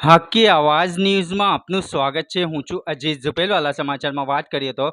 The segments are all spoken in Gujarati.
હાકી આવાજ ન્યૂઝમાં આપનું સ્વાગત છે. હું છું અજીત ઝુપેલવાલા સમાચારમાં વાત કરીએ તો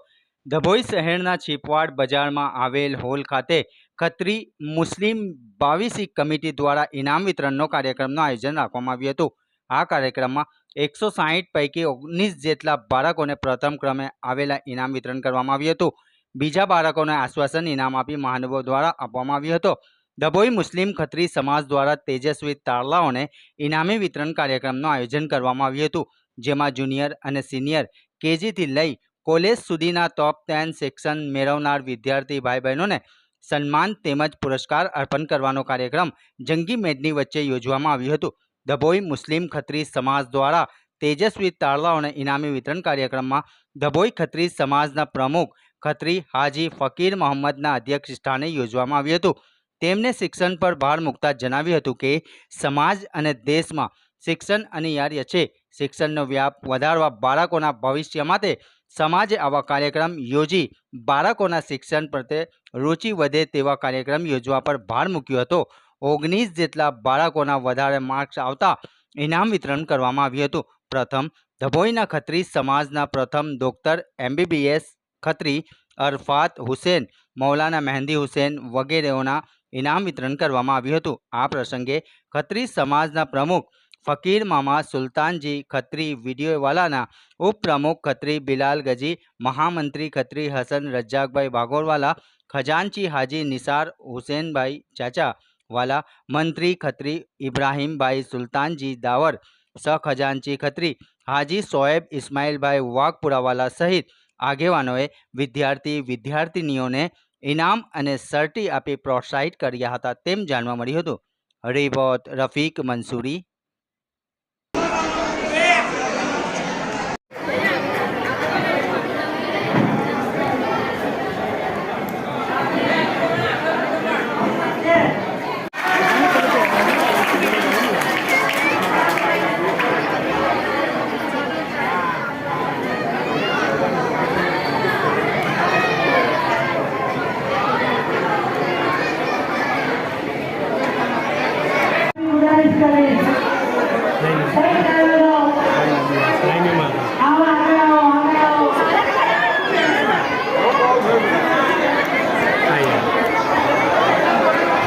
ધભોઈ શહેરના છીપવાડ બજારમાં આવેલ હોલ ખાતે ખત્રી મુસ્લિમ બાવીસી કમિટી દ્વારા ઇનામ વિતરણનો કાર્યક્રમનું આયોજન રાખવામાં આવ્યું હતું. આ કાર્યક્રમમાં એકસો સાહીઠ પૈકી ઓગણીસ જેટલા બાળકોને પ્રથમ ક્રમે આવેલા ઇનામ વિતરણ કરવામાં આવ્યું હતું. બીજા બાળકોને આશ્વાસન ઇનામ આપી મહાનુભાવ દ્વારા આપવામાં આવ્યું હતું. ડભોઈ મુસ્લિમ ખત્રી સમાજ દ્વારા તેજસ્વી તારલાઓને ઇનામી વિતરણ કાર્યક્રમનું આયોજન કરવામાં આવ્યું હતું, જેમાં જુનિયર અને સિનિયર કેજીથી લઈ કોલેજ સુધીના ટોપ ટેન સેક્શન મેળવનાર વિદ્યાર્થી ભાઈ બહેનોને સન્માન તેમજ પુરસ્કાર અર્પણ કરવાનો કાર્યક્રમ જંગી મેદની વચ્ચે યોજવામાં આવ્યું હતું. ડભોઈ મુસ્લિમ ખત્રી સમાજ દ્વારા તેજસ્વી તારલાઓને ઇનામી વિતરણ કાર્યક્રમમાં ડભોઈ ખત્રી સમાજના પ્રમુખ ખત્રી હાજી ફકીર મોહમ્મદના અધ્યક્ષ સ્થાને યોજવામાં આવ્યું હતું. તેમને શિક્ષણ પર ભાર મૂકતા જણાવ્યું હતું કે, સમાજ અને દેશમાં શિક્ષણ અનિવાર્ય છે. શિક્ષણનો વ્યાપ વધારવા બાળકોના ભવિષ્ય માટે સમાજે આવા કાર્યક્રમ યોજી બાળકોના શિક્ષણ પ્રત્યે રુચિ વધે તેવા કાર્યક્રમ યોજવા પર ભાર મૂક્યો હતો. ઓગણીસ જેટલા બાળકોના વધારે માર્ક્સ આવતા ઇનામ વિતરણ કરવામાં આવ્યું હતું. પ્રથમ, ધભોઈના ખત્રી, સમાજના પ્રથમ ડોક્ટર, એમબીબીએસ ખત્રી, અરફાત હુસેન, મૌલાના મહેંદી હુસેન વગેરેઓના ઇનામ વિતરણ કરવામાં આવ્યું હતું. આ પ્રસંગે ખત્રી સમાજના પ્રમુખ ફકીર મામા સુલતાનજી, ખત્રી વિડીયોવાલાના ઉપપ્રમુખ ખત્રી બિલાલ ગજી, મહામંત્રી ખત્રી હસન રજાકભાઈ વાઘોરવાલા ખજાનચી હાજી નિસાર હુસેનભાઈ ચાચા વાલા મંત્રી ખત્રી ઇબ્રાહીમભાઈ સુલતાનજી દાવર, સખજાનચી ખત્રી હાજી સોએબ ઇસ્માઇલભાઈ વાઘપુરાવાલા સહિત આગેવાનોએ વિદ્યાર્થી વિદ્યાર્થિનીઓને ઇનામ અને સર્ટી આપી પ્રોત્સાહિત કર્યા હતા તેમ જાણવા મળ્યું હતું. રિપોર્ટ રફીક મંસૂરી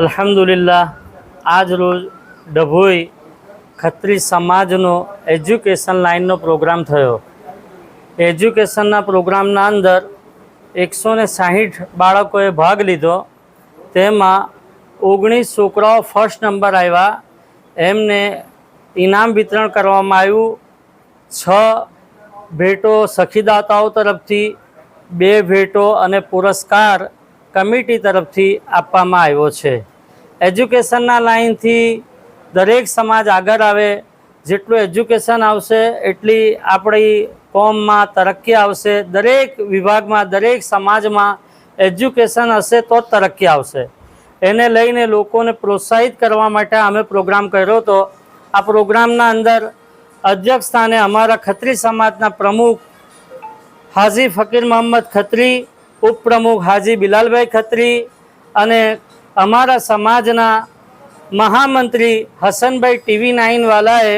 અલ્હમ્દુલિલ્લાહ, આજ રોજ ડભોઈ ખત્રી સમાજનો એજ્યુકેશન લાઇનનો પ્રોગ્રામ થયો. એજ્યુકેશનના પ્રોગ્રામના અંદર એકસો ને સાહીઠ બાળકોએ ભાગ લીધો. તેમાં ઓગણીસ છોકરાઓ ફર્સ્ટ નંબર આવ્યા. એમને ઇનામ વિતરણ કરવામાં આવ્યું. છ ભેટો સખીદાતાઓ તરફથી, બે ભેટો અને પુરસ્કાર કમિટી તરફથી આપવામાં આવ્યો છે. એજ્યુકેશનના લાઇનથી દરેક સમાજ આગળ આવે. જેટલું એજ્યુકેશન આવશે, એટલી આપણી કોમમાં તરક્કી આવશે. દરેક વિભાગમાં, દરેક સમાજમાં એજ્યુકેશન હશે તો જ તરક્કી આવશે. એને લઈને લોકોને પ્રોત્સાહિત કરવા માટે અમે પ્રોગ્રામ કર્યો હતો. આ પ્રોગ્રામના અંદર અધ્યક્ષ સ્થાને અમારા ખત્રી સમાજના પ્રમુખ હાજી ફકીર મોહમ્મદ ખત્રી ઉપપ્રમુખ હાજી બિલાલભાઈ ખત્રી અને અમારા સમાજના મહામંત્રી હસનભાઈ ટીવી નાઇનવાલાએ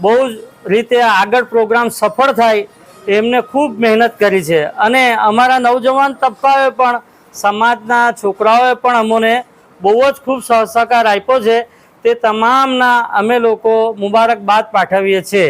બહુ જ રીતે આગળ પ્રોગ્રામ સફળ થાય એમને ખૂબ મહેનત કરી છે. અને અમારા નવજવાન તબક્કાએ પણ સમાજના છોકરાઓએ પણ અમોને બહુ જ ખૂબ સહકાર આપ્યો છે. તે તમામના અમે લોકો મુબારકબાદ પાઠવીએ છીએ.